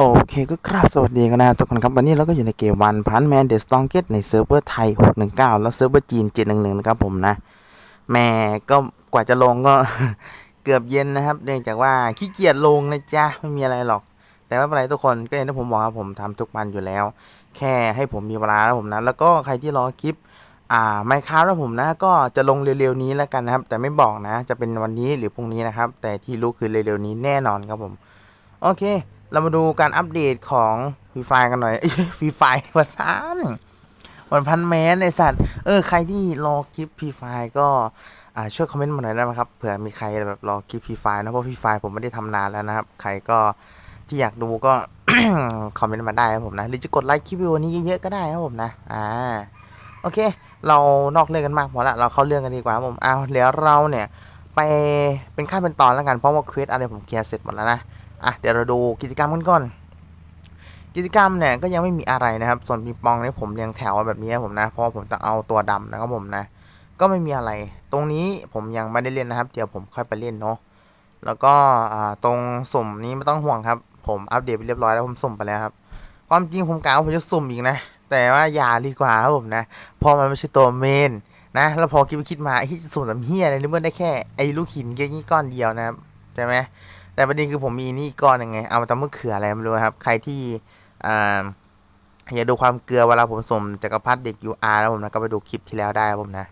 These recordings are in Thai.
โอเคก็กราบสวัสดีกันนะทุกคนครับ วันนี้เราก็อยู่ในเกมวันพันแมนเดสตองเกตในเซิร์ฟเวอร์ไทย 619 แล้วเซิร์ฟเวอร์จีน 711 นะครับผมนะ แม่ก็กว่าจะลงก็เกือบเย็นนะครับ เนื่องจากว่าขี้เกียจลงนะจ๊ะ ไม่มีอะไรหรอก แต่ไม่เป็นไรทุกคนก็อย่างที่ผมบอกครับผมทำทุกวันอยู่แล้ว แค่ให้ผมมีเวลาแล้วผมนะ แล้วก็ใครที่รอคลิป อ่าไมค์ค้าแล้วผมนะ ก็จะลงเร็วๆนี้แล้วกันนะครับ แต่ไม่บอกนะ จะเป็นวันนี้หรือพรุ่งนี้นะครับ แต่ที่รู้คือเร็วๆนี้แน่นอนครับผม โอเค เรามาดูการอัปเดตของฟรีไฟกันหน่อยฟรีไฟภาษานวันพันแมนในสัตว์ เออ ใครที่รอคลิปฟรีไฟก็อ่าช่วยคอมเมนต์มาหน่อยได้ไหมครับ เผื่อมีใครแบบรอคลิปฟรีไฟนะ เพราะฟรีไฟผมไม่ได้ทำนานแล้วนะครับ ใครก็ที่อยากดูก็ คอมเมนต์มาได้ครับผมนะ หรือจะกดไลค์คลิปวิดีโอนี้เยอะๆก็ได้ครับผมนะ อ่า โอเค เรานอกเรื่องกันมากพอละ เราเข้าเรื่องกันดีกว่าผมเอาเดี๋ยวเราเนี่ยไปเป็นขั้นเป็นตอนแล้วกัน เพราะว่าเควสอะไรผมเคลียร์เสร็จหมดแล้วนะ อะเดี๋ยวเราดูกิจกรรมกันก่อน กิจกรรมเนี่ยก็ยังไม่มีอะไรนะครับ ส่วนปีปองเนี่ยผมเรียงแถวแบบนี้ครับผมนะเพราะผมจะเอาตัวดำนะครับผมนะ ก็ไม่มีอะไร ตรงนี้ผมยังไม่ได้เล่นนะครับ เดี๋ยวผมค่อยไปเล่นเนาะแล้วก็ตรงสุ่มนี้ไม่ต้องห่วงครับ ผมอัปเดตไปเรียบร้อยแล้วผมสุ่มไปแล้วครับ ความจริงผมกะว่าผมจะสุ่มอีกนะ แต่ว่าอย่าดีกว่าครับผมนะเพราะมันไม่ใช่ตัวเมนนะแล้วพอคิดไปคิดมาไอ้ที่จะสุ่มแบบเฮียอะไรนี่มันได้แค่ไอ้ลูกหินแค่นี้ก้อนเดียวนะครับใช่ไหม แต่ประเด็นคือผมมีนี่ก้อนยังไง เอามาทำมะเขืออะไรไม่รู้ครับ ใครที่อ่าอยาดูความเกลือเวลาผมส่งจักรพรรดิเด็ก UR แล้วผมนะก็ไปดูคลิปที่แล้วได้ครับผมนะ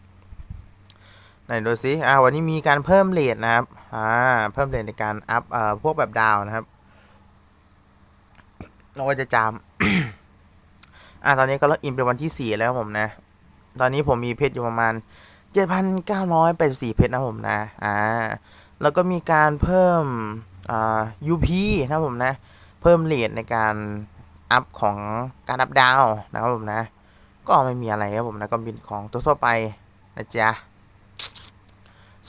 ไหนดูสิอ่าวันนี้มีการเพิ่มเลทนะครับอ่าเพิ่มเลทในการอัพเอ่อพวกแบบดาวนะครับเราก็จะจามอ่าตอนนี้ก็ล็อกอินเป็นวันที่สี่แล้วผมนะ ตอนนี้ผมมีเพชรอยู่ประมาณเจ็ดพันเก้าร้อยแปดสิบสี่เพชรนะผมนะอ่าแล้วก็มีการเพิ่ม อ่า UP นะผมนะ เพิ่มเลทในการอัพของการอัพดาวนะครับผมนะ ก็ไม่มีอะไรครับผมนะก็บินของตัวทั่วไปนะจ๊ะ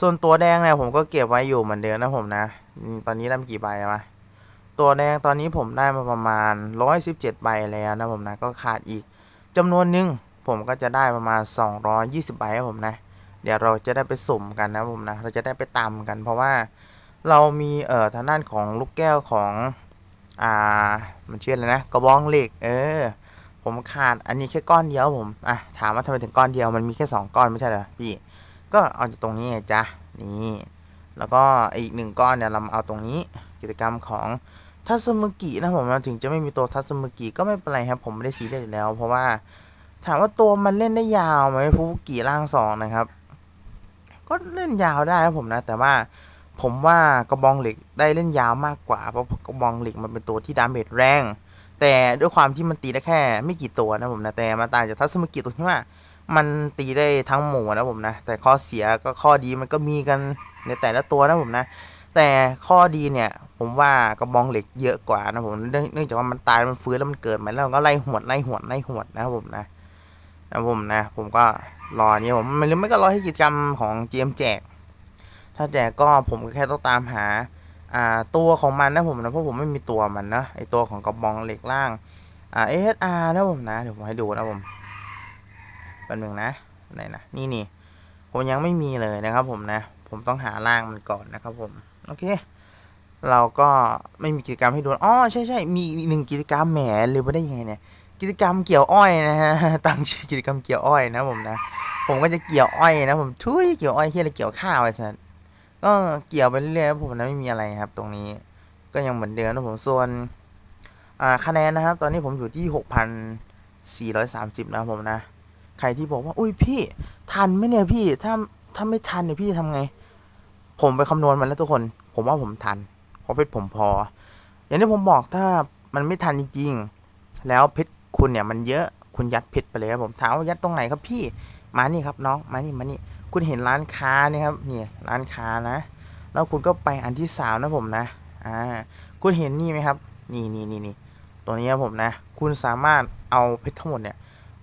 ส่วนตัวแดงเนี่ยผมก็เก็บไว้อยู่เหมือนเดิมนะผมนะ ตอนนี้ได้กี่ใบแล้ววะตัวแดงตอนนี้ผมได้มาประมาณ 117 ใบแล้วนะผมนะ ก็ขาดอีกจำนวนหนึ่งผมก็จะได้ประมาณ 220 ใบครับผมนะ เดี๋ยวเราจะได้ไปสุ่มกันนะผมนะ เราจะได้ไปตามกันเพราะว่า เรามีเอ่อทางด้านของลูกแก้วของอ่ามันชื่ออะไรนะกระบองเหล็ก เออ ผมขาดอันนี้แค่ก้อนเดียวผมอะถามว่าทำไมถึงก้อนเดียวมันมีแค่สองก้อนไม่ใช่เหรอพี่ ก็เอาจากตรงนี้จ๊ะนี่แล้วก็อีกหนึ่งก้อนเนี่ยเราเอาตรงนี้กิจกรรมของทัศมุกินะผมถึงจะไม่มีตัวทัศมุกิก็ไม่เป็นไรครับผมไม่ได้ซีเรียสอยู่แล้ว เพราะว่าถามว่าตัวมันเล่นได้ยาวไหมฟูบุกิร่างสองนะครับ ก็เล่นยาวได้ครับผมนะ แต่ว่า ผมว่ากระบองเหล็กได้เล่นยาวมากกว่า เพราะกระบองเหล็กมันเป็นตัวที่ดาเมจแรง แต่ด้วยความที่มันตีได้แค่ ไม่กี่ตัวนะผมนะแต่มาต่างจากทัศมกิจตรงที่ว่า มันตีได้ทั้งหมู่นะผมนะแต่ข้อเสียก็ข้อดีมันก็มีกันในแต่ละตัวนะผมนะ แต่ข้อดีเนี่ยผมว่ากระบองเหล็กเยอะกว่านะผมเนื่องจากว่ามันตายมันฟื้นแล้วมันเกิดม่แล้วก็ไล่หวดไล่หวดไล่หวดนะครับผมนะนะผมนะ ผมก็รอเนี่ยผมหรือไม่ก็รอให้กิจกรรมของ GM แจก ถ้าแจกก็ผมก็แค่ต้องตามหาอ่าตัวของมันนะผมนะเพราะผมไม่มีตัวมันนะไอตัวของกระบองเหล็กล่างอ่า SR นะผมนะเดี๋ยวผมให้ดูนะผมแป๊บนึงนะไหนนะนี่นี่ผมยังไม่มีเลยนะครับผมนะ ผมต้องหาล่างมันก่อนนะครับผมโอเคเราก็ไม่มีกิจกรรมให้ดูอ๋อใช่ใช่มีหนึ่งกิจกรรมแหมเลืมไปได้ยังไงเนี่ยกิจกรรมเกี่ยวอ้อยนะฮะตั้งชื่อกิจกรรมเกี่ยวอ้อยนะผมนะ ผมก็จะเกี่ยวอ้อยนะผมทุยเกี่ยวอ้อยที่อะไรเกี่ยวข้าวไอ้สัส ก็เกี่ยวไปเรื่อยๆผมนะไม่มีอะไรครับ ตรงนี้ก็ยังเหมือนเดิมนะผมส่วนคะแนนนะครับ ตอนนี้ผมอยู่ที่หกพันสี่ร้อยสามสิบนะครับผมนะ ใครที่บอกว่า อุ้ยพี่ทันไหมเนี่ยพี่ถ้าถ้าไม่ทันเนี่ยพี่ทำไง ผมไปคำนวณมันแล้วทุกคน ผมว่าผมทัน เพราะเพชรผมพอ อย่างที่ผมบอกถ้ามันไม่ทันจริงๆแล้วเพชรคุณเนี่ยมันเยอะคุณยัดเพชรไปเลยครับผมถามว่ายัดตรงไหนครับพี่มานี่ครับน้องมานี่มานี่ คุณเห็นร้านค้านี่ครับนี่ร้านค้านะ แล้วคุณก็ไปอันที่สามนะผมนะอ่าคุณเห็นนี่ไหมครับนี่นี่นี่นี่ตัวนี้ครับผมนะ คุณสามารถเอาเพชรทั้งหมดเนี่ย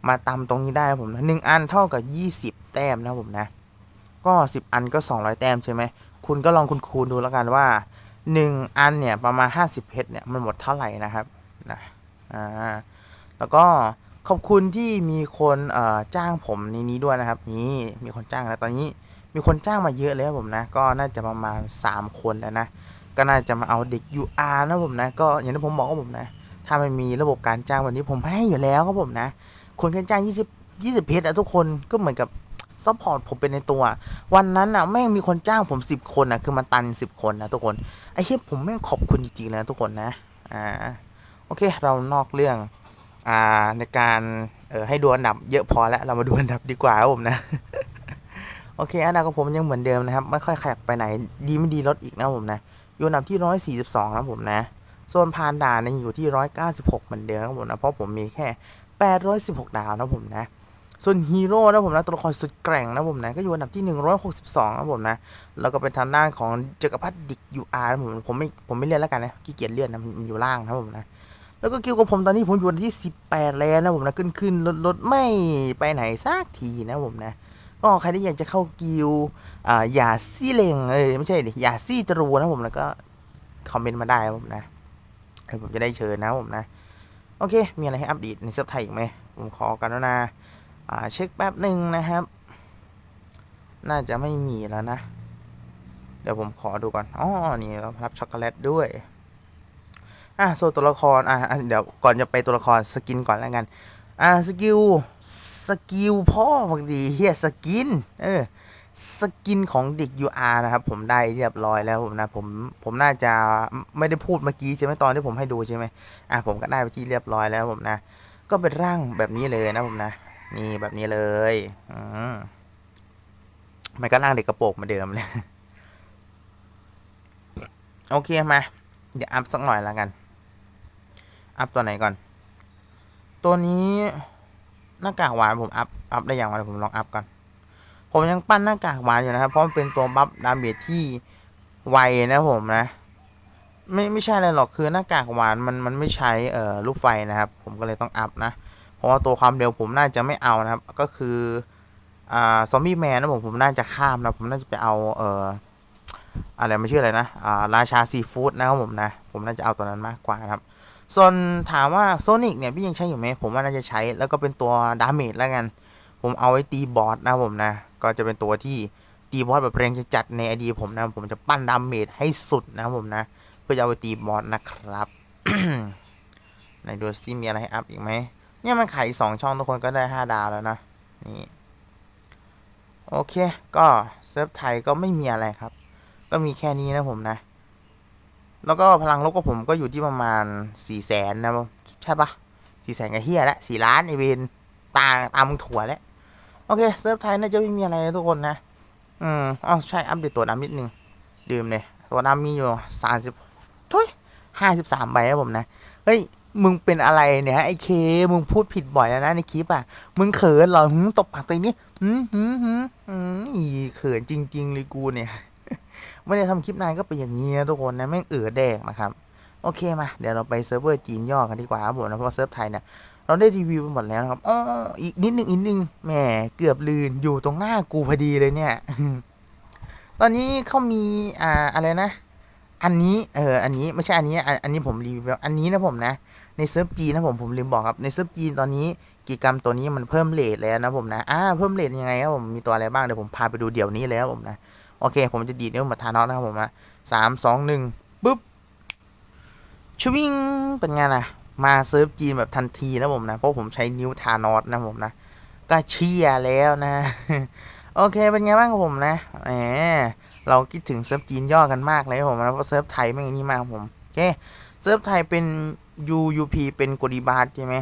มาตำตรงนี้ได้ครับผมนะหนึ่งอันเท่ากับยี่สิบแต้มนะผมนะ ก็สิบอันก็สองร้อยแต้มใช่ไหมคุณก็ลองคุณคูณดูแล้วกันว่าหนึ่งอันเนี่ยประมาณห้าสิบเพชรเนี่ยมันหมดเท่าไหร่นะครับนะอ่าแล้วก็ ขอบคุณที่มีคนจ้างผมในนี้ด้วยนะครับ นี่มีคนจ้างแล้วตอนนี้มีคนจ้างมาเยอะเลยครับผมนะ ก็น่าจะประมาณสามคนแล้วนะ ก็น่าจะมาเอาเด็ก UR นะผมนะ ก็อย่างที่ผมบอกว่าผมนะ ถ้ามันมีระบบการจ้างแบบนี้ผมให้อยู่แล้วครับผมนะ คนแค่จ้าง 20 20 เพชรอะทุกคนก็เหมือนกับซัพพอร์ตผมเป็นในตัว วันนั้นอะแม่งมีคนจ้างผม 10 คนอะคือมันตัน 10 คนนะทุกคน ไอ้เหี้ยผมแม่งขอบคุณจริงๆเลยนะทุกคนนะ อ่า โอเค เรานอกเรื่อง ในการออให้ดูอันดับเยอะพอแล้วเรามาดูอันดับดีกว่าครับผมนะ โอเคอันดับของผมยังเหมือนเดิมนะครับ ไม่ค่อยขยับไปไหนดีไม่ดีลดอีกนะผมนะอยู่อันดับที่ 142นะผมนะส่วนพานด่านเนี่ยอยู่ที่ 196 เหมือนเดิมครับผมนะเพราะผมมีแค่ 816 ดาวนะผมนะส่วนฮีโร่นะผมนะตัวละครสุดแกร่งนะผมนะก็อยู่อันดับที่ 162นะผมนะแล้วก็เป็นทางด้านของจักรพรรดิดิกยูอาร์ผมผมไม่ผมไม่เรียนแล้วกันนะขี้เกียจเรียนนะมันอยู่ล่างนะผมนะ แล้วก็เกี่ยวกับผมตอนนี้ผมอยู่อันที่ 18 แล้วนะผมนะขึ้นขึ้นลดลดไม่ไปไหนสักทีนะผมนะก็ใครที่อยากจะเข้ากิลด์อ่าอย่าซี่เลงเอ้ยไม่ใช่ดิอย่าซี่ตรูนะผมแล้วก็คอมเมนต์มาได้ผมนะเดี๋ยวผมจะได้เชิญนะผมนะ โอเค มีอะไรให้อัปเดตในเซิร์ฟไทยอีกไหมผมขอกันแล้วนะอ่าเช็คแป๊บหนึ่งนะครับ น่าจะไม่มีแล้วนะ เดี๋ยวผมขอดูก่อนอ๋อนี่รับช็อกโกแลตด้วย อะโซนตัวละครอะเดี๋ยวก่อนจะไปตัวละครสกินก่อนแล้วกัน อ่าสกิลสกิลพ่อบางทีเฮียสกินเออสกินของเด็ก UR นะครับ ผมได้เรียบร้อยแล้วผมนะผมผมน่าจะไม่ได้พูดเมื่อกี้ใช่ไหมตอนที่ผมให้ดูใช่ไหมอะผมก็ได้ไปที่เรียบร้อยแล้วผมนะ ก็เป็นร่างแบบนี้เลยนะผมนะ นี่แบบนี้เลยอืมมันก็ร่างเด็กกระโปรงมาเดิมเลย โอเคมา เดี๋ยวอัพสักหน่อยแล้วกัน อัพตัวไหนก่อน ตัวนี้หน้ากากหวานผมอัพอัพได้อย่างไรผมลองอัพก่อนผมยังปั้นหน้ากากหวานอยู่นะครับเพราะมันเป็นตัวบัฟดาเมจที่ไวนะผมนะ ไม่ไม่ใช่อะไรหรอกคือหน้ากากหวานมันมันไม่ใช้เอ่อลูกไฟนะครับ ผมก็เลยต้องอัพนะเพราะว่าตัวความเร็วผมน่าจะไม่เอานะครับ ก็คืออ่าซอมบี้แมนนะผมผมน่าจะข้ามนะผมน่าจะไปเอาเอ่ออะไรไม่ชื่ออะไรนะอ่าราชาซีฟู้ดนะครับผมนะ ผมน่าจะเอาตัวนั้นมากกว่านะครับ ส่วนถามว่าโซนิกเนี่ยพี่ยังใช้อยู่ไหมผมว่าน่าจะใช้แล้วก็เป็นตัวดาเมจแล้วกัน ผมเอาไว้ตีบอสนะผมนะ ก็จะเป็นตัวที่ตีบอสแบบแรงจะจัดในไอดีผมนะผมจะปั้นดาเมจให้สุดนะผมนะ เพื่อจะเอาไปตีบอสนะครับไหนดูซิมีอะไรให้อัพอีกไหมเนี่ยมันขายสองช่องทุกคนก็ได้ห้าดาวแล้วนะนี่โอเค ก็เซิร์ฟไทยก็ไม่มีอะไรครับ ก็มีแค่นี้นะผมนะ แล้วก็พลังลบกับผมก็อยู่ที่ประมาณสี่แสนนะใช่ปะสี่แสนกับเฮียละสี่ล้านไอเวนตาตามึงถั่วแล้วโอเคเซิร์ฟไทยน่าจะไม่มีอะไรทุกคนนะ อืมอ๋อใช่อัปเดตตัวน้ำนิดนึงดื่มเลยตัวน้ำมีอยู่สามสิบทุยห้าสิบสามใบนะผมนะ เฮ้ย มึงเป็นอะไรเนี่ยไอ้เค มึงพูดผิดบ่อยแล้วนะในคลิปอะ มึงเขินเหรอหึตบปากตัวเองนี่หืมหืมหืมหืมอีเขินจริง ๆ เลยกูเนี่ย ไม่ได้ทำคลิปนานก็เป็นอย่างนี้นะทุกคนนะแม่งเอือแดกนะครับ โอเคมา เดี๋ยวเราไปเซิร์ฟเวอร์จีนย่อกันดีกว่าครับผมนะเพราะเซิร์ฟไทยเนี่ยเราได้รีวิวไปหมดแล้วนะครับอ๋ออีกนิดนึงอีกนิดนึงแหมเกือบลืนอยู่ตรงหน้ากูพอดีเลยเนี่ย ตอนนี้เขามีอ่าอะไรนะ อันนี้เอออันนี้ไม่ใช่อันนี้อันอันนี้ผมรีวิวอันนี้นะผมนะในเซิร์ฟจีนนะผมผมลืมบอกครับในเซิร์ฟจีนตอนนี้กิจกรรมตัวนี้มันเพิ่มเลทแล้วนะผมนะอ่าเพิ่มเลทยังไงครับผมมีตัวอะไรบ้างเดี๋ยวผมพาไปดูเดี๋ยวนี้เลยครับผมนะ โอเค ผมจะดีดนิ้วมาทานอสนะครับผมนะสามสองหนึ่งปุ๊บชวิงเป็นไงล่ะมาเซิร์ฟจีนแบบทันทีนะผมนะ เพราะผมใช้นิ้วทานอสนะผมนะ ก็เชียร์แล้วนะ โอเคเป็นไงบ้างครับผมนะแหมเราคิดถึงเซิร์ฟจีนย่อกันมากเลยครับผมนะเพราะเซิร์ฟไทยไม่งนี่มากครับผมโอเคเซิร์ฟไทยเป็น UUP เป็นกดีบาร์ใช่ไหม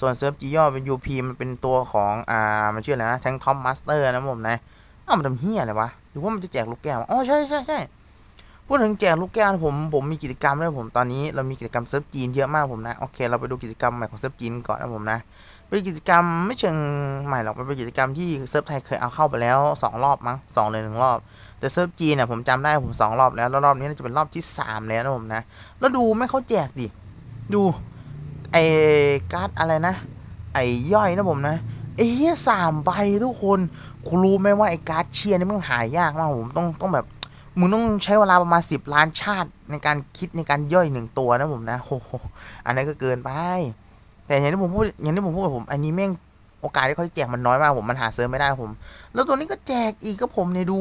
ส่วนเซิร์ฟจีย่อเป็น UP มันเป็นตัวของอ่ามันชื่ออะไรนะแทงทอมมาสเตอร์นะผมนะอ้าวมันทำเฮียอะไรวะ รือว่ามันจะแจกลูกแก้วอ๋อใช่ใช่ใช่พูดถึงแจกลูกแก้วผมผมมีกิจกรรมด้วยผมตอนนี้เรามีกิจกรรมเซิร์ฟจีนเยอะมากผมนะโอเค เราไปดูกิจกรรมใหม่ของเซิร์ฟจีนก่อนนะผมนะเป็นกิจกรรมไม่เชิงใหม่หรอกมันเป็นกิจกรรมที่เซิร์ฟไทยเคยเอาเข้าไปแล้วสองรอบมั้งสองเลยหนึ่งรอบแต่เซิร์ฟจีนเนี่ยผมจำได้ผมสองรอบแล้วแล้วรอบนี้น่าจะเป็นรอบที่สามแล้วนะผมนะแล้วดูไม่เขาแจกดิดูไอ้การ์ดอะไรนะ ไอ้ย่อยนะผมนะไอ้เหี้ยสามใบทุกคน คุณรู้ไหมว่าไอ้การ์ดเชียร์นี่มันหายากมากผมต้องต้องแบบมึงต้องใช้เวลาประมาณสิบล้านชาติในการคิดในการย่อยหนึ่งตัวนะผมนะโอ้โหอันนั้นก็เกินไป แต่อย่างที่ผมพูดอย่างที่ผมพูดกับผมอันนี้แม่งโอกาสที่เขาจะแจกมันน้อยมากผมมันหาเซิร์ฟไม่ได้ผม แล้วตัวนี้ก็แจกอีกก็ผมเนี่ยดู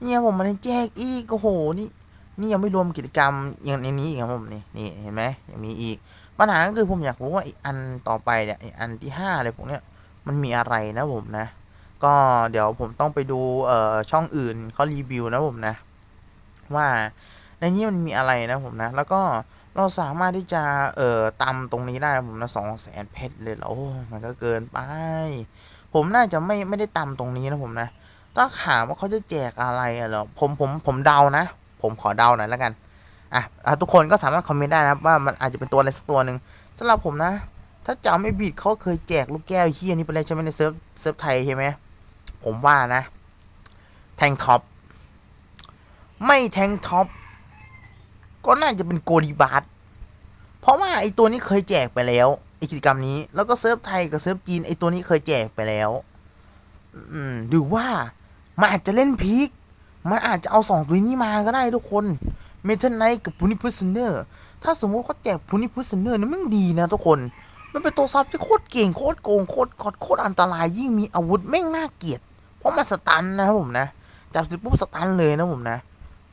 เนี่ยผมมันแจกอีกโอ้โหนี่นี่ยังไม่รวมกิจกรรมอย่างในนี้อีกครับผมนี่นี่เห็นไหมยังมีอีก ปัญหาก็คือผมอยากรู้ว่าอันต่อไปเนี่ยอันที่ห้าอะไรพวกเนี้ยมันมีอะไรนะผมนะ ก็เดี๋ยวผมต้องไปดูเอ่อช่องอื่นเขารีวิวนะผมนะ ว่าในนี้มันมีอะไรนะผมนะ แล้วก็เราสามารถที่จะเอ่อตำตรงนี้ได้ผมนะสองแสนเพชรเลยเหรอโอ้มันก็เกินไป ผมน่าจะไม่ไม่ได้ตำตรงนี้นะผมนะถ้าถามว่าเขาจะแจกอะไรอะเหรอผมผมผมเดานะ ผมขอเดาหน่อยแล้วกันอะอะทุกคนก็สามารถคอมเมนต์ได้นะว่ามันอาจจะเป็นตัวอะไรสักตัวหนึ่งสำหรับผมนะ ถ้าจำไม่ผิดเขาเคยแจกลูกแก้วเฮียนี่ไปเลยใช่ไหมในเซิร์ฟเซิร์ฟไทยใช่ไหม ผมว่านะ แทงท็อป ไม่แทงท็อป ก็น่าจะเป็นโกดีบาร์เพราะว่าไอตัวนี้เคยแจกไปแล้วไอกิจกรรมนี้ แล้วก็เซิร์ฟไทยกับเซิร์ฟจีนไอตัวนี้เคยแจกไปแล้ว อืมหรือว่ามันอาจจะเล่นพีคมันอาจจะเอาสองตัวนี้มาก็ได้ทุกคนเมทัลไนท์กับพูนิพุสเนอร์ ถ้าสมมติเขาแจกพูนิพุสเนอร์นี่มันดีนะทุกคน มันเป็นตัวซับที่โคตรเก่งโคตรโกงโคตรกอดโคตรอันตรายยิ่งมีอาวุธแม่งน่าเกลียด เพราะมันสตันนะครับผมนะจับสิปุ๊บสตันเลยนะผมนะ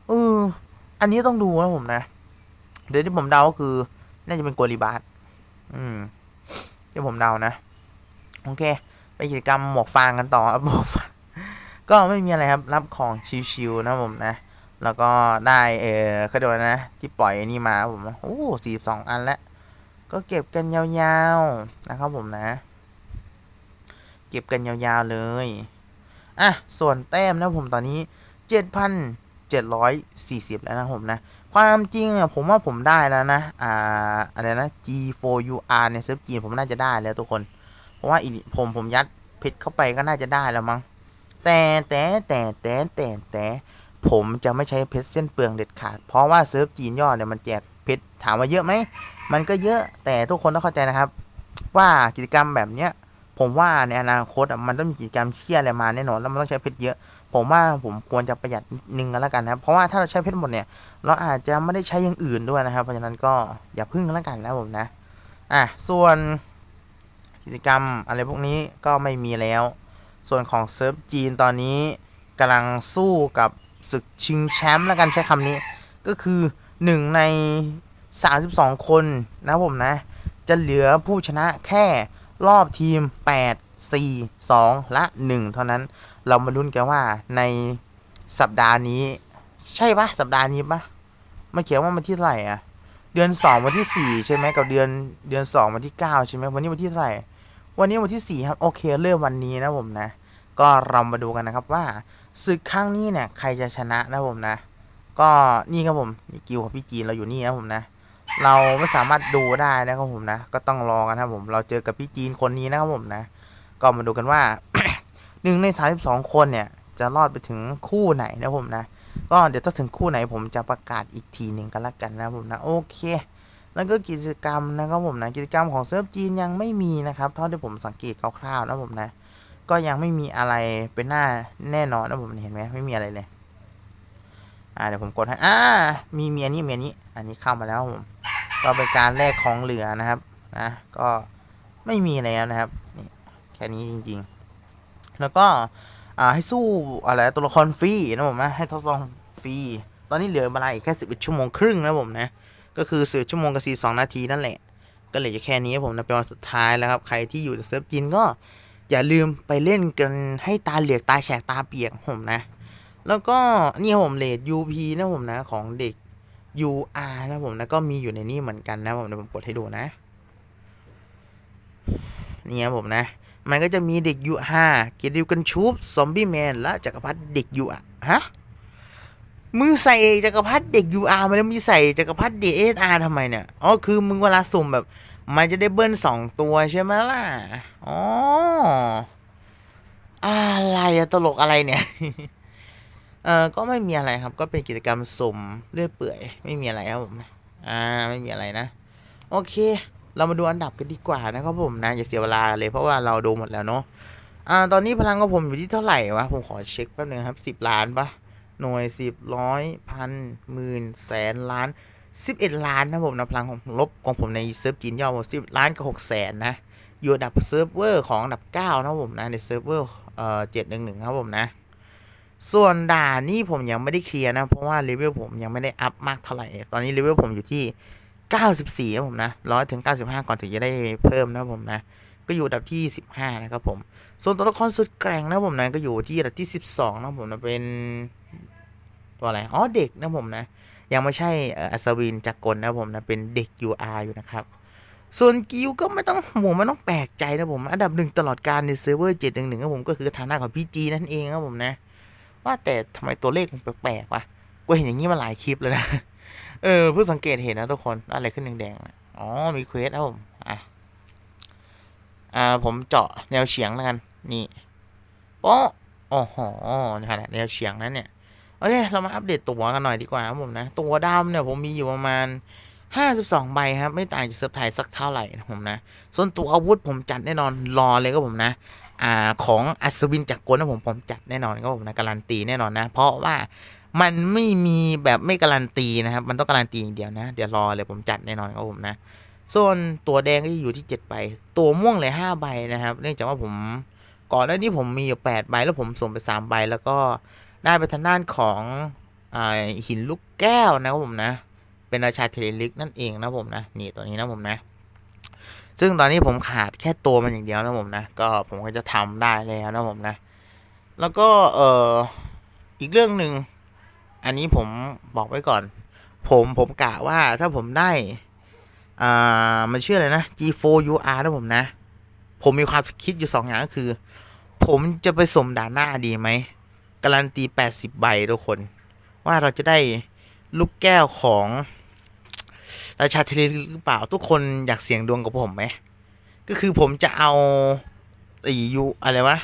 เอออันนี้ต้องดูนะผมนะ เดี๋ยวที่ผมเดาก็คือ น่าจะเป็นโกลิบาสอืมที่ผมเดานะโอเค ไปกิจกรรมหมวกฟางกันต่อครับหมวกฟางก็ไม่มีอะไรครับ รับของชิวๆนะผมนะ แล้วก็ได้เออขาเรีนะ ที่ปล่อยอันนี่มาผมนะโอ้สี่สองอันแล้วก็เก็บกันยาวๆนะครับผมนะ เก็บกันยาวๆเลย อะส่วนแต้มนะผมตอนนี้ 7,740 แล้วนะผมนะ ความจริงอะผมว่าผมได้แล้วนะ อ่าอะไรนะ G4UR ในเซิร์ฟจีนผมน่าจะได้แล้วทุกคน เพราะว่าอีผมผมยัดเพชรเข้าไปก็น่าจะได้แล้วมั้งแต่แต่แต่แต่แต่แต่ผมจะไม่ใช้เพชรเส้นเปลืองเด็ดขาด เพราะว่าเซิร์ฟจีนยอดเนี่ยมันแจกเพชรถามว่าเยอะไหม มันก็เยอะแต่ทุกคนต้องเข้าใจนะครับ ว่ากิจกรรมแบบเนี้ย ผมว่าในอนาคตมันต้องมีกิจกรรมเชี่ยอะไรมาแน่นอนแล้วมันต้องใช้เพชรเยอะ ผมว่าผมควรจะประหยัดนึงกันแล้วกันนะเพราะว่าถ้าเราใช้เพชรหมดเนี่ย เราอาจจะไม่ได้ใช้อย่างอื่นด้วยนะครับ เพราะฉะนั้นก็อย่าพึ่งแล้วกันนะผมนะอะส่วนกิจกรรมอะไรพวกนี้ก็ไม่มีแล้ว ส่วนของเซิร์ฟจีนตอนนี้กำลังสู้กับศึกชิงแชมป์แล้วกันใช้คำนี้ ก็คือหนึ่งใน 32 คนนะครับผมนะ จะเหลือผู้ชนะแค่ รอบทีม 8 4 2 และ 1 เท่านั้นเรามาลุ้นกันว่าในสัปดาห์นี้ ใช่ปะสัปดาห์นี้ปะมันเขียนว่ามันที่เท่าไหร่อะเดือน 2 วันที่ 4 ใช่ไหมกับเดือนเดือน 2 วันที่ 9 ใช่ไหมวันนี้วันที่เท่าไหร่วันนี้วันที่ 4 ครับ โอเคเริ่มวันนี้นะผมนะ ก็เรามาดูกันนะครับว่าศึกครั้งนี้เนี่ยใครจะชนะนะผมนะ ก็นี่ครับผมนี่กิวของพี่จีนเราอยู่นี่นะผมนะ เราไม่สามารถดูได้นะครับผมนะ ก็ต้องรอกันนะครับผม เราเจอกับพี่จีนคนนี้นะครับผมนะ ก็มาดูกันว่าหนึ่งในสามสิบสองคนเนี่ย จะรอดไปถึงคู่ไหนนะผมนะ ก็เดี๋ยวถ้าถึงคู่ไหนผมจะประกาศอีกทีหนึ่งกันละกันนะผมนะ โอเค แล้วก็กิจกรรมนะครับผมนะ กิจกรรมของเซิร์ฟจีนยังไม่มีนะครับเท่าที่ผมสังเกตคร่าวๆนะผมนะ ก็ยังไม่มีอะไรเป็นหน้าแน่นอนนะผมเห็นไหมไม่มีอะไรเลย อ่าเดี๋ยวผมกดให้อ่ามีเมียนี้เมียนี้ อันนี้เข้ามาแล้วผมก็เป็นการแลกของเหลือนะครับนะก็ไม่มีแล้วนะครับนี่แค่นี้จริง ๆ แล้วก็อ่าให้สู้อะไรตัวละครฟรีนะผมนะให้ทดลองฟรีตอนนี้เหลือเวลาอีกแค่สิบเอ็ดชั่วโมงครึ่งนะผมนะก็คือสิบชั่วโมงกับสี่สองนาทีนั่นแหละ ก็เหลือจะแค่นี้ผมนะเป็นวันสุดท้ายแล้วครับใครที่อยู่ในเซิร์ฟจีนก็อย่าลืมไปเล่นกันให้ตาเหลือกตาแฉกตาเปียกผมนะ แล้วก็นี่ผมเลด UP นะผมนะของเด็ก UR นะผมนะก็มีอยู่ในนี้เหมือนกันนะผมเดี๋ยวผมกดให้ดูนะนี่ครับผมนะ มันก็จะมีเด็ก U5 เกียรติวกันชูบซอมบี้แมนและจักรพรรดิเด็ก UR ฮะมึงใส่จักรพรรดิเด็ก UR มาแล้วมึงใส่จักรพรรดิเด็ก SR ทำไมเนี่ยอ๋อคือมึงเวลาสุ่มแบบ มันจะได้เบิ้ลสองตัวใช่ไหมล่ะอ๋ออะไรอะตลกอะไรเนี่ย เออก็ไม่มีอะไรครับ ก็เป็นกิจกรรมสุ่มเรื่อยเปื่อย ไม่มีอะไรครับผมอ่าไม่มีอะไรนะ โอเค เรามาดูอันดับกันดีกว่านะครับผมนะอย่าเสียเวลาเลยเพราะว่าเราดูหมดแล้วเนาะอ่าตอนนี้พลังของผมอยู่ที่เท่าไหร่วะผมขอเช็คแป๊บนึงครับสิบล้านปะหน่วยสิบร้อยพันหมื่นแสนล้านสิบเอ็ดล้านนะผมนะพลังของลบของผมในเซิร์ฟจีนยอผมสิบล้านกับหกแสนนะอยู่อันดับเซิร์ฟเวอร์ของอันดับ9นะครับผมนะในเซิร์ฟเวอร์เอ่อ711ครับผมนะ ส่วนด่านนี่ผมยังไม่ได้เคลียร์นะ เพราะว่าเลเวลผมยังไม่ได้อัพมากเท่าไหร่ ตอนนี้เลเวลผมอยู่ที่ 94นะผมนะร้อยถึง 95 ก่อนถึงจะได้เพิ่มนะผมนะ ก็อยู่อันดับที่ 15 นะครับผม ส่วนตัวละครสุดแกร่งนะผมนะ ก็อยู่ที่อันดับที่ 12 นะผมนะ เป็นตัวอะไร อ๋อ เด็กนะผมนะ ยังไม่ใช่อัศวินจักรกลนะผมนะ เป็นเด็ก UR อยู่นะครับส่วนกิวก็ไม่ต้องหมูไม่ต้องแปลกใจนะผม อันดับหนึ่งตลอดการในเซิร์ฟเวอร์711ครับผมก็คือฐานะของพี่จีนั่นเองครับผมนะ ว่าแต่ทำไมตัวเลขมันแปลกๆวะกูเห็นอย่างนี้มาหลายคลิปแล้วนะ เออเพิ่งสังเกตเห็นนะทุกคนอะไรขึ้นแดงๆอ๋อมีเควสครับผมอะอ่าผมเจาะแนวเฉียงแล้วกัน นี่โป๊ะโอ้โหนี่ขนาดแนวเฉียงนั้นเนี่ยโอเคเรามาอัปเดตตัวกันหน่อยดีกว่าครับผมนะ ตัวดำเนี่ยผมมีอยู่ประมาณ52ใบครับ ไม่ต่างจากเซิร์ฟไทยสักเท่าไหร่นะผมนะ ส่วนตัวอาวุธผมจัดแน่นอนรอเลยครับผมนะ อ่าของอัศวินจักรกลนะผมผมจัดแน่นอนครับผมนะการันตีแน่นอนนะ เพราะว่ามันไม่มีแบบไม่การันตีนะครับ มันต้องการันตีอย่างเดียวนะ เดี๋ยวรอเลยผมจัดแน่นอนครับผมนะ ส่วนตัวแดงก็จะอยู่ที่7ใบ ตัวม่วงเลย5ใบนะครับ เนื่องจากว่าผมก่อนหน้านี้ผมมีอยู่8ใบแล้วผมส่งไป3ใบแล้วก็ได้ไปทางด้านของอหินลูกแก้วนะครับผมนะ เป็นราชาเทเลลิกนั่นเองนะผมนะ นี่ตัวนี้นะผมนะ ซึ่งตอนนี้ผมขาดแค่ตัวมันอย่างเดียวนะผมนะ ก็ผมก็จะทำได้แล้วนะผมนะ แล้วก็เอออีกเรื่องหนึ่งอันนี้ผมบอกไว้ก่อน ผมผมกะว่าถ้าผมได้อ่ามันชื่ออะไรนะ G4UR นะผมนะ ผมมีความคิดอยู่สองอย่างก็คือ ผมจะไปสมด่านหน้าดีไหมการันตี 80 ใบทุกคน ว่าเราจะได้ลูกแก้วของ ราชาเทเลหรือเปล่าทุกคนอยากเสี่ยงดวงกับผมไหมก็คือผมจะเอาอ้ยูอะไรวะ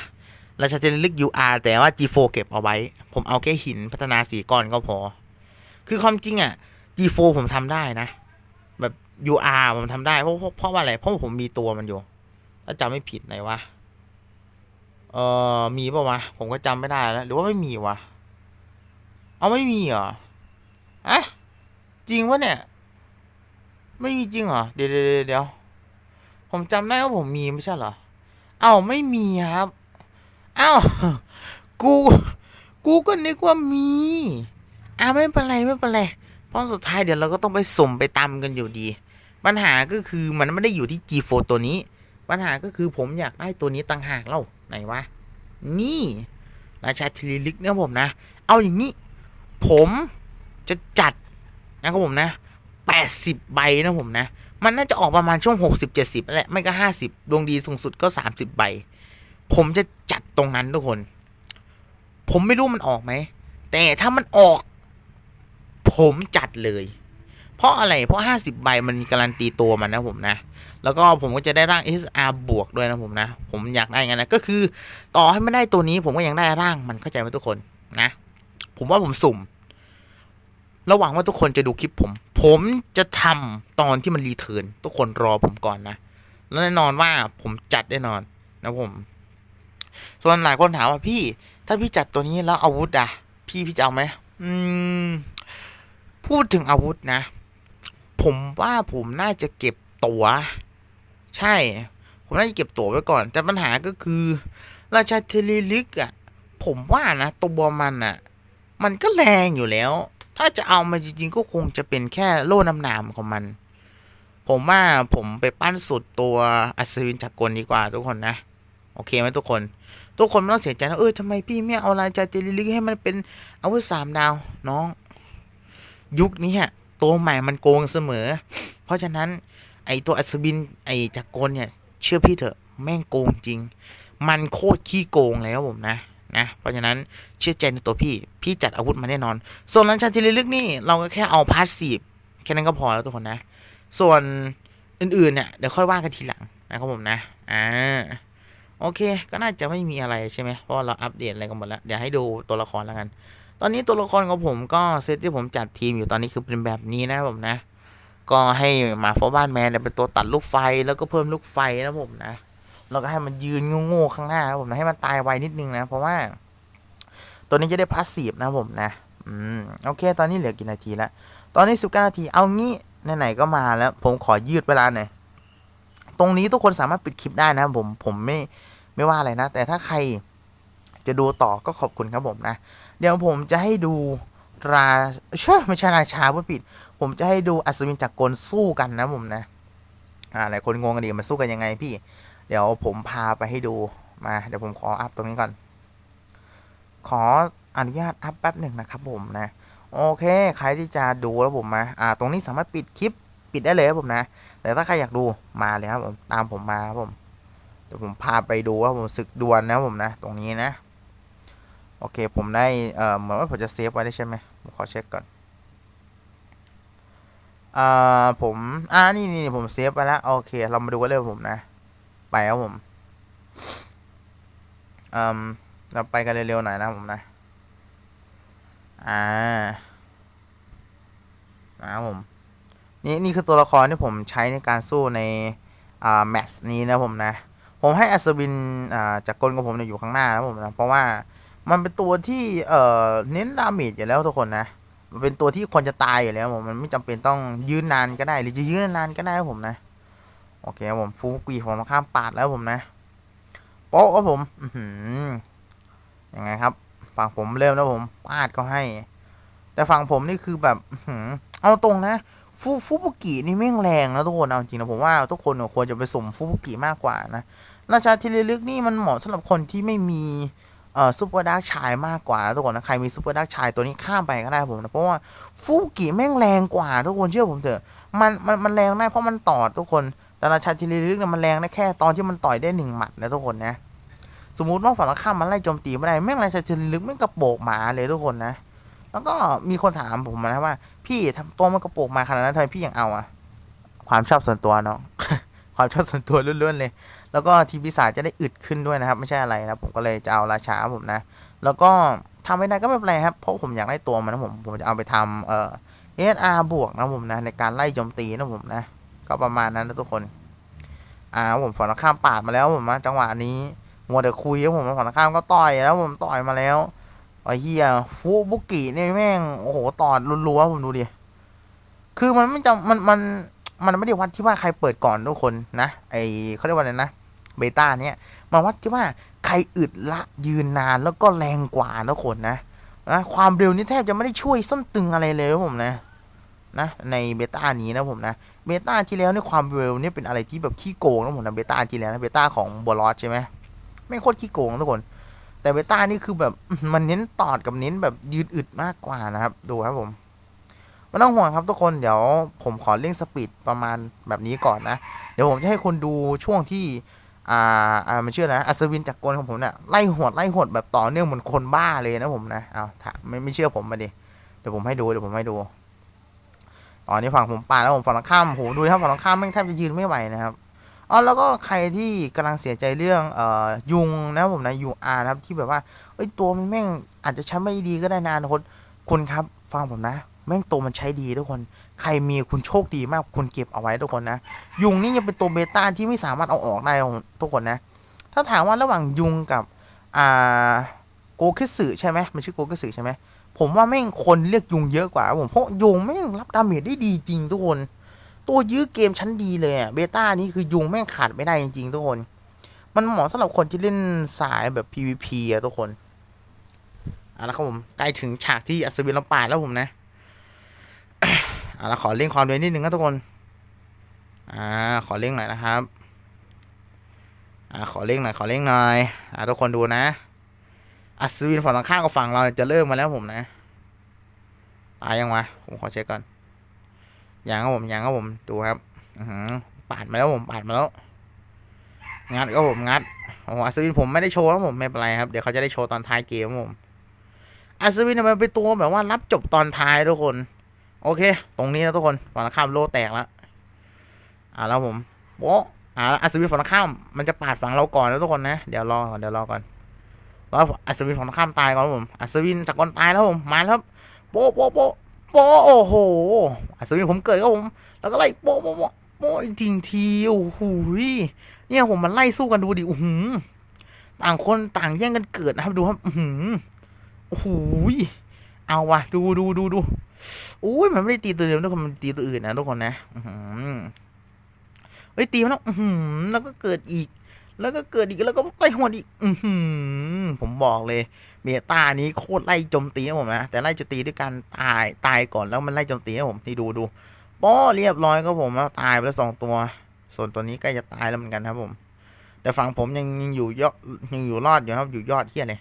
ราชาเทเลลิก UR แต่ว่า G4 เก็บเอาไว้ ผมเอาแค่หินพัฒนาสีก้อนก็พอ คือความจริงอะ่ะ G4 ผมทำได้นะ แบบ UR ผมทำได้เพราะเพราะเพราะว่าอะไรเพราะว่าผมมีตัวมันอยู่ถ้าจำไม่ผิดไหนวะเออมีปะวะผมก็จำไม่ได้แล้วหรือว่าไม่มีวะเอาไม่มีเหรออะจริงวะเนี่ย ไม่มีจริงเหรอเดี๋ยวเดี๋ยวเดี๋ยวผมจำได้ว่าผมมีไม่ใช่เหรอ เอ้าไม่มีครับ เอ้ากู กูก็นึกว่ามีอ่าไม่เป็นไรไม่เป็นไรเพราะสุดท้ายเดี๋ยวเราก็ต้องไปสมไปตามกันอยู่ดี ปัญหาก็คือมันไม่ได้อยู่ที่ G4 ตัวนี้ ปัญหาก็คือผมอยากได้ตัวนี้ต่างหากเล่าไหนวะ นี่ ราชาเทลิลิกเนะผมนะ เอาอย่างนี้ ผมจะจัดนะครับผมนะ 80ใบนะผมนะ มันน่าจะออกประมาณช่วง60 70นั่นแหละ ไม่ก็50ดวงดีสูงสุดก็30ใบ ผมจะจัดตรงนั้นทุกคน ผมไม่รู้มันออกไหม แต่ถ้ามันออก ผมจัดเลย เพราะอะไร เพราะ50ใบมันมีการันตีตัวมันนะผมนะ แล้วก็ผมก็จะได้ร่าง SR บวกด้วยนะผมนะ ผมอยากได้งั้นนะ ก็คือ ต่อให้ไม่ได้ตัวนี้ ผมก็ยังได้ร่างมันเข้าใจไหมทุกคนนะ ผมว่าผมสุ่ม ระหวังว่าทุกคนจะดูคลิปผม ผมจะทำตอนที่มันรีเทิร์นทุกคนรอผมก่อนนะ แล้วแน่นอนว่าผมจัดแน่นอนนะผม ส่วนหลายคนถามว่าพี่ ถ้าพี่จัดตัวนี้แล้วอาวุธอะพี่พี่จะเอาไหมอืม พูดถึงอาวุธนะ ผมว่าผมน่าจะเก็บตัวใช่ ผมน่าจะเก็บตัวไว้ก่อน แต่ปัญหาก็คือ ราชาเทเลลิกอะผมว่านะตัวมันอะ มันก็แรงอยู่แล้ว ถ้าจะเอามาจริงๆก็คงจะเป็นแค่โล่น้ำหนามของมัน ผมว่าผมไปปั้นสุดตัวอัศวินจักรกลดีกว่าทุกคนนะ โอเคไหมทุกคน ทุกคนไม่ต้องเสียใจนะเออทำไมพี่ไม่เอาราชาเทเลลิกให้มันเป็นอาวุธสามดาวน้อง ยุคนี้ฮะตัวใหม่มันโกงเสมอ เพราะฉะนั้น ไอตัวอัศวินไอจักรกลเนี่ย เชื่อพี่เถอะแม่งโกงจริง มันโคตรขี้โกงเลยครับผมนะ นะเพราะฉะนั้นเชื่อใจในตัวพี่ พี่จัดอาวุธมาแน่นอน ส่วนลันชันจิลิลึกนี่เราก็แค่เอาพาสซีฟแค่นั้นก็พอแล้วทุกคนนะ ส่วนอื่นๆเนี่ยเดี๋ยวค่อยว่ากันทีหลังนะครับผมนะอ่าโอเค ก็น่าจะไม่มีอะไรใช่ไหมเพราะเราอัปเดตอะไรกันหมดแล้วเดี๋ยวให้ดูตัวละครแล้วกัน ตอนนี้ตัวละครของผมก็เซตที่ผมจัดทีมอยู่ตอนนี้คือเป็นแบบนี้นะผมนะ ก็ให้หมาฟอบ้านแมนเป็นตัวตัดลูกไฟแล้วก็เพิ่มลูกไฟนะผมนะ แล้วก็ให้มันยืนโง่ๆข้างหน้านะผมนะให้มันตายไวนิดนึงนะ เพราะว่า ตัวนี้จะได้พาสซีฟนะผมนะอืมโอเค ตอนนี้เหลือกี่นาทีแล้วตอนนี้สิบเก้านาทีเอางี้ไหนๆก็มาแล้ว ผมขอยืดเวลาหน่อยตรงนี้ทุกคนสามารถปิดคลิปได้นะผมผมไม่ไม่ว่าอะไรนะ แต่ถ้าใครจะดูต่อก็ขอบคุณครับผมนะ เดี๋ยวผมจะให้ดูราเชื่อไม่ใช่ราชาพูดผิด ผมจะให้ดูอัศวินจากกลสู้กันนะผมนะ อ่าหลายคนงงกันดีมันสู้กันยังไงพี่ เดี๋ยวผมพาไปให้ดูมา เดี๋ยวผมขออัพตรงนี้ก่อน ขออนุญาตอัพแป๊บหนึ่งนะครับผมนะ โอเค ใครที่จะดูแล้วผมมาอ่า ตรงนี้สามารถปิดคลิปปิดได้เลยครับผมนะ แต่ถ้าใครอยากดูมาเลยครับผมตามผมมาครับผม เดี๋ยวผมพาไปดูว่าผมศึกดวลนะผมนะ ตรงนี้นะ โอเคผมได้เอ่อเหมือนว่าผมจะเซฟไว้ได้ใช่ไหมผมขอเช็คก่อนอ่าผมอ่านี่นี่ผมเซฟไปแล้วโอเค เรามาดูกันเลยผมนะ ไปครับผมอืมเราไปกันเร็วๆหน่อยนะผมนะ อ่านะครับผม นี่นี่คือตัวละครที่ผมใช้ในการสู้ในอ่าแมตช์นี้นะผมนะ ผมให้อัศวินอ่าจากกลของผมเนี่ยอยู่ข้างหน้านะผมนะ เพราะว่ามันเป็นตัวที่เอ่อเน้นดาเมจอยู่แล้วทุกคนนะ มันเป็นตัวที่คนจะตายอยู่แล้วผม มันไม่จำเป็นต้องยืนนานก็ได้ หรือจะยืนนานก็ได้ครับผมนะ โอเคผมฟูกุยผมมาข้ามปาดแล้วผมนะโป๊ะครับผมอือหือยังไงครับ ฝั่งผมเร็วนะผมปาดก็ให้ แต่ฝั่งผมนี่คือแบบอื้อหือเอาตรงนะฟูฟูบุกินี่แม่งแรงนะทุกคนเอาจริงนะผมว่าทุกคนควรจะไปสมฟูบุกิมากกว่านะราชาทีลึกนี่มันเหมาะสำหรับคนที่ไม่มีเอ่อซูเปอร์ดาร์กชายมากกว่าทุกคนนะใครมีซูเปอร์ดาร์กชายตัวนี้ข้ามไปก็ได้ผมนะเพราะว่าฟูบุกิแม่งแรงกว่าทุกคนเชื่อผมเถอะมันมันมันแรงได้เพราะมันต่อทุกคน แต่ราชาทีลึกเนี่ยมันแรงได้แค่ตอนที่มันต่อยได้หนึ่งหมัดนะทุกคนนะ สมมติว่าฝั่งตรงข้ามมันไล่โจมตีไม่ได้แม่งราชาทีลึกแม่งกระโปกหมาเลยทุกคนนะ แล้วก็มีคนถามผมนะว่า พี่ทำตัวมันกระโปกหมาขนาดนั้นทำไมพี่ยังเอาอะความชอบส่วนตัวเนาะความชอบส่วนตัวล้วนๆเลย แล้วก็ทีมปีศาจจะได้อึดขึ้นด้วยนะครับ ไม่ใช่อะไรนะผมก็เลยจะเอาราชาผมนะ แล้วก็ทำไม่ได้ก็ไม่เป็นไรครับ เพราะผมอยากได้ตัวมันนะผม ผมจะเอาไปทำเอ่อ SR บวกนะผมนะในการไล่โจมตีนะผมนะ ก็ประมาณนั้นนะทุกคนอ่าผมฝั่งตรงข้ามปาดมาแล้วผมนะจังหวะนี้มัวแต่คุยแล้วผมฝั่งตรงข้ามก็ต่อยแล้วผมต่อยมาแล้วไอ้เฮียฟูบุกิเนี่ยแม่งโอ้โหตอดรัวๆผมดูดิคือมันไม่จำมันมันมันไม่ได้วัดที่ว่าใครเปิดก่อนทุกคนนะไอเขาเรียกว่าอะไรนะเบต้าเนี่ยมาวัดที่ว่าใครอึดละยืนนานแล้วก็แรงกว่าทุกคนนะนะความเร็วนี่แทบจะไม่ได้ช่วยส้นตึงอะไรเลยผมนะนะในเบต้านี้นะผมนะ เบต้าที่แล้วเนี่ยความเร็วเนี่ยเป็นอะไรที่แบบขี้โกงนะผมนะเบต้าที่แล้วนะเบต้าของบัวลอสใช่ไหมไม่โคตรขี้โกงนะทุกคน แต่เบต้านี่คือแบบมันเน้นตอดกับเน้นแบบยืนอึดมากกว่านะครับ ดูครับผมไม่ต้องห่วงครับทุกคนเดี๋ยวผมขอเร่งสปีดประมาณแบบนี้ก่อนนะ เดี๋ยวผมจะให้คนดูช่วงที่อ่าอ่ามันเชื่อนะอัศวินจากกลของผมเนี่ยไล่หวดไล่หวดแบบต่อเนื่องเหมือนคนบ้าเลยนะผมนะเอาไม่ไม่เชื่อผมมาดิเดี๋ยวผมให้ดูเดี๋ยวผมให้ดู อ๋อนี่ฝั่งผมป่าดแล้วผมฝั่งตรงข้ามโหดูนะครับฝั่งตรงข้ามแม่งแทบจะยืนไม่ไหวนะครับอ๋อแล้วก็ใครที่กำลังเสียใจเรื่องเอ่อยุงนะผมนะยุงอานะครับที่แบบว่าเอ้ยตัวมันแม่งอาจจะใช้ไม่ดีก็ได้นะอนาคตคุณครับฟังผมนะ แม่งตัวมันใช้ดีทุกคน ใครมีคุณโชคดีมากคุณเก็บเอาไว้ทุกคนนะ ยุงนี่ยังเป็นตัวเบต้าที่ไม่สามารถเอาออกได้ทุกคนนะ ถ้าถามว่าระหว่างยุงกับอ่าโกคิสึใช่ไหมมันชื่อโกคิสึใช่ไหม ผมว่าแม่งคนเรียกยุงเยอะกว่าผมเพราะยุงแม่งรับดาเมจได้ดีจริงทุกคน ตัวยื้อเกมชั้นดีเลยอะเบต้านี่คือยุงแม่งขาดไม่ได้จริงๆทุกคน มันเหมาะสำหรับคนที่เล่นสายแบบ PVP อะทุกคนเอาละครับผมใกล้ถึงฉากที่อัศวินลำปาดแล้วผมนะเอาละขอเร่งความเร็วนิดนึงนะทุกคนอ่าขอเร่งหน่อยนะครับ อ่าขอเร่งหน่อยขอเร่งหน่อย อ่าทุกคนดูนะ อัศวินฝั่งตรงข้ามกับฝั่งเราจะเริ่มมาแล้วผมนะตายยังวะผมขอเช็คก่อนอยังครับผมยังครับผมดูครับอือหือปาดมาแล้วผมปาดมาแล้วงัดก็ผมงัดโอ้อัศวินผมไม่ได้โชว์ครับผมไม่เป็นไรครับเดี๋ยวเขาจะได้โชว์ตอนท้ายเกมครับผมอัศวินมันเป็นตัวแบบว่ารับจบตอนท้ายทุกคน โอเค ตรงนี้นะทุกคนฝั่งข้ามโลแตกแล้วอ่าแล้วผมโป๊ะอ่าแล้วอัศวินฝั่งข้ามมันจะปาดฝั่งเราก่อนนะทุกคนนะเดี๋ยวรอก่อนเดี๋ยวรอก่อน รออัศวินฝั่งข้ามตายก่อนผมอัศวินจากก่อนตายแล้วผมมาแล้วโป๊ะโป๊ะโป๊ะโป๊ะโอ้โหอัศวินผมเกิดครับผม แล้วก็ไล่โป๊ะโป๊ะโป๊ะจริงทีโอ้โหเนี่ยผมมันไล่สู้กันดูดิโอ้โหต่างคนต่างแย่งกันเกิดนะครับดูครับโอ้โหโอ้โหเอาวะดูดูดูดูอุ้ยมันไม่ได้ตีตัวเดียวทุกคนมันตีตัวอื่นนะทุกคนนะอื้อหือเฮ้ยตีมันแล้วอื้อหือแล้วก็เกิดอีก แล้วก็เกิดอีกแล้วก็ไปหวดอีก อือหือผมบอกเลยเมตานี้โคตรไล่โจมตีนะผมนะ แต่ไล่โจมตีด้วยการตายตายก่อนแล้วมันไล่โจมตีนะผมนี่ดูดูโป้เรียบร้อยก็ผมว่าตายไปแล้วสองตัว ส่วนตัวนี้ใกล้จะตายแล้วเหมือนกันครับผม แต่ฝั่งผมยังยังอยู่ยอดยังอยู่รอดอยู่ครับอยู่ยอดเที่ยเลย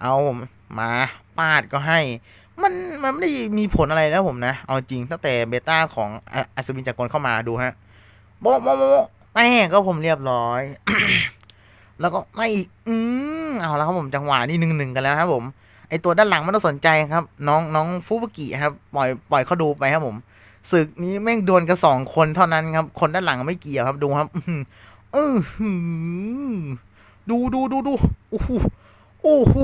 เอาผมมาปาดก็ให้ มันมันไม่ได้มีผลอะไรแล้วผมนะ เอาจริงตั้งแต่เบต้าของอัศวินจักกลเข้ามาดูฮะโบโบโบ๊ะโบ๊ะ แม่ก็ผมเรียบร้อย แล้วก็ไม่อีกอืมเอาแล้วครับผมจังหวะนี้หนึ่งหนึ่งกันแล้วครับผมไอตัวด้านหลังไม่ต้องสนใจครับ น้องน้องฟูบุกิครับ ปล่อยปล่อยเขาดูไปครับผมศึกนี้แม่งดวลกันสองคนเท่านั้นครับ คนด้านหลังไม่เกี่ยวครับดูครับอื้ออดูดูดูดูโอ้โหโอ้โห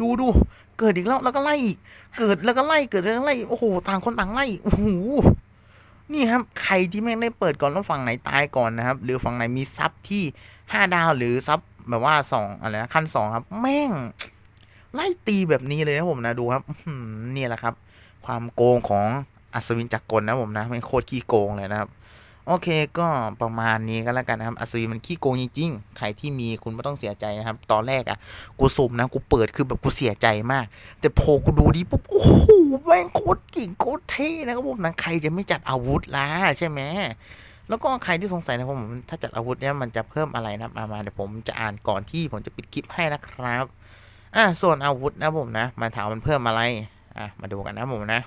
ดูดูเกิดอีกแล้วแล้วก็ไล่อีกเกิดแล้วก็ไล่เกิดแล้วก็ไล่โอ้โหต่างคนต่างไล่โอ้โห นี่ครับใครที่แม่งได้เปิดก่อนแล้วฝั่งไหนตายก่อนนะครับ หรือฝั่งไหนมีซับที่ห้าดาวหรือซับแบบว่าสองอะไรนะขั้นสองครับ แม่งไล่ตีแบบนี้เลยนะผมนะดูครับนี่แหละครับ ความโกงของอัศวินจักรกลนะผมนะมันโคตรขี้โกงเลยนะครับ โอเคก็ประมาณนี้ก็แล้วกันนะครับอัศวินมันขี้โกงจริงๆ ใครที่มีคุณไม่ต้องเสียใจนะครับ ตอนแรกอะ่ะ กูสุ่มนะ กูเปิดคือแบบกูเสียใจมาก แต่พอกูดูดีปุ๊บ โอ้โห แม่งโคตรเก่งโคตรเท่นะครับผมนะใครจะไม่จัดอาวุธล่ะใช่ไหมแล้วก็ใครที่สงสัยนะผมถ้าจัดอาวุธเนี่ยมันจะเพิ่มอะไรนะครับมามาเดี๋ยวผมจะอ่านก่อนที่ผมจะปิดคลิปให้นะครับ อะส่วนอาวุธนะผมนะมาถามมันเพิ่มอะไร อะมาดูกันนะผมนะ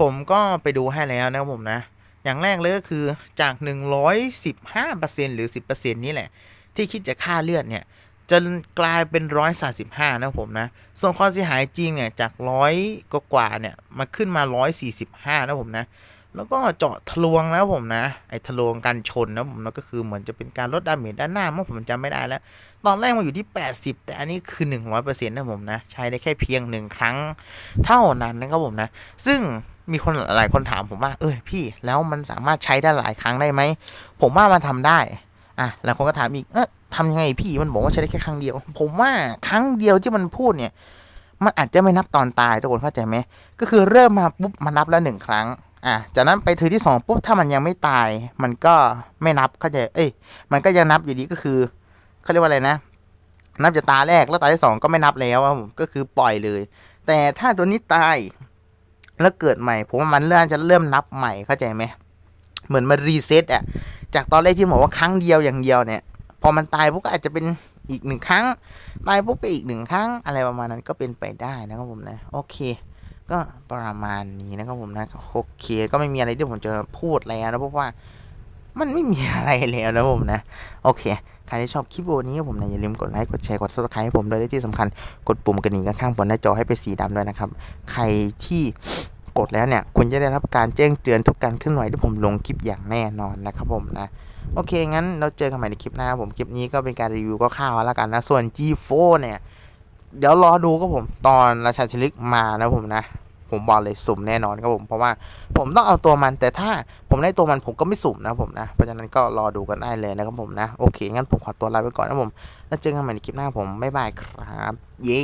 ผมก็ไปดูให้แล้วนะผมนะ อย่างแรกเลยก็คือจาก 115%หรือ 10%นี้แหละ ที่คิดจะค่าเลือดเนี่ยจะกลายเป็น 135 นะผมนะ ส่วนความเสียหายจริงเนี่ยจากร้อยกว่าเนี่ยมาขึ้นมา 145 นะผมนะ แล้วก็เจาะทะลวงนะผมนะ ไอ้ทะลวงกันชนนะครับผมนะก็คือเหมือนจะเป็นการลดดาเมจด้านหน้ามั้งผมจำไม่ได้แล้ว ตอนแรกมันอยู่ที่ 80 แต่อันนี้คือ 100%นะผมนะ ใช้ได้แค่เพียงหนึ่งครั้งเท่านั้นนะครับผมนะ ซึ่ง มีคนหลายคนถามผมว่า เอ้ยพี่แล้วมันสามารถใช้ได้หลายครั้งได้ไหม ผมว่ามันทำได้อะแล้วคนก็ถามอีก เออทำยังไงพี่มันบอกว่าใช้ได้แค่ครั้งเดียว ผมว่าครั้งเดียวที่มันพูดเนี่ย มันอาจจะไม่นับตอนตายทุกคนเข้าใจไหมก็คือเริ่มมาปุ๊บมันนับแล้วหนึ่งครั้งอะจากนั้นไปถือที่สองปุ๊บถ้ามันยังไม่ตาย มันก็ไม่นับเข้าใจเอ้ย มันก็ยังนับอยู่ดีก็คือเขาเรียกว่าอะไรนะ นับจากตาแรกแล้วตาที่สองก็ไม่นับแล้วครับผมก็คือปล่อยเลย แต่ถ้าตัวนี้ตาย แล้วเกิดใหม่ ผมว่ามันเริ่มจะเริ่มนับใหม่เข้าใจไหมเหมือนมันรีเซ็ตอะจากตอนแรกที่บอกว่าครั้งเดียวอย่างเดียวเนี่ย พอมันตายปุ๊บก็อาจจะเป็นอีกหนึ่งครั้ง ตายปุ๊บไปอีกหนึ่งครั้ง อะไรประมาณนั้นก็เป็นไปได้นะครับผมนะโอเค ก็ประมาณนี้นะครับผมนะโอเคก็ไม่มีอะไรที่ผมจะพูดแล้วนะเพราะว่า มันไม่มีอะไรแล้วนะผมนะ โอเค ใครที่ชอบคลิปวิดีโอนี้ผมนะอย่าลืมกดไลค์กดแชร์กด subscribe ให้ผมด้วยและที่สำคัญกดปุ่มกระดิ่งข้างๆบนหน้าจอให้เป็นสีดำด้วยนะครับ ใครที่กดแล้วเนี่ยคุณจะได้รับการแจ้งเตือนทุกการเคลื่อนไหวที่ผมลงคลิปอย่างแน่นอนนะครับผมนะโอเค งั้นเราเจอกันใหม่ในคลิปหน้าผมคลิปนี้ก็เป็นการรีวิวก็ข้าวแล้วกันนะ ส่วน G4 เนี่ย เดี๋ยวรอดูก็ผมตอนราชาธิลึกมานะผมนะ ผมบอกเลยสุ่มแน่นอนครับผมเพราะว่าผมต้องเอาตัวมันแต่ถ้าผมได้ตัวมันผมก็ไม่สุ่มนะผมนะเพราะฉะนั้นก็รอดูกันได้เลยนะครับผมนะโอเคงั้นผมขอตัวลาไปก่อนนะผมแล้วเจอกันใหม่ในคลิปหน้าผมบ๊ายบายครับ เย้